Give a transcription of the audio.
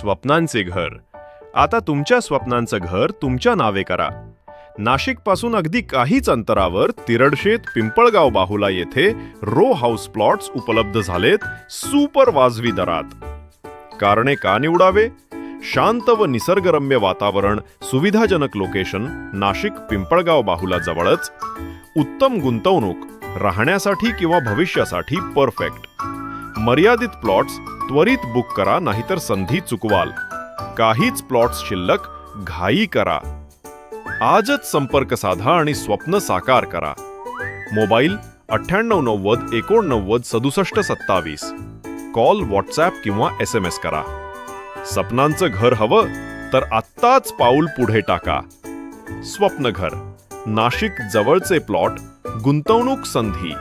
स्वप्नांचे घर. आता तुमच्या स्वप्नांचं घर तुमच्या नावे करा. नाशिकपासून अगदी काहीच अंतरावर तिरडशेत पिंपळगाव बाहुला येथे रो हाऊस प्लॉट्स उपलब्ध झालेत सुपर वाजवी दरात. कारणे का निवडावे शांत व निसर्गरम्य वातावरण सुविधाजनक लोकेशन नाशिक पिंपळगाव बाहुला जवळच. उत्तम गुंतवणूक राहण्यासाठी किंवा भविष्यासाठी परफेक्ट मर्यादित प्लॉट्स त्वरित बुक करा नाहीतर संधी चुकवाल. काहीच प्लॉट्स शिल्लक घाई करा. आजच संपर्क साधा आणि स्वप्न साकार करा. मोबाईल अठ्ठ्याण्णव नव्वद एकोणनव्वद सदुसष्ट सत्तावीस. कॉल व्हॉट्सॲप किंवा एस एम एस करा. सपनांचं घर हवं तर आत्ताच पाऊल पुढे टाका. स्वप्नघर नाशिक जवळचे प्लॉट गुंतवणूक संधी.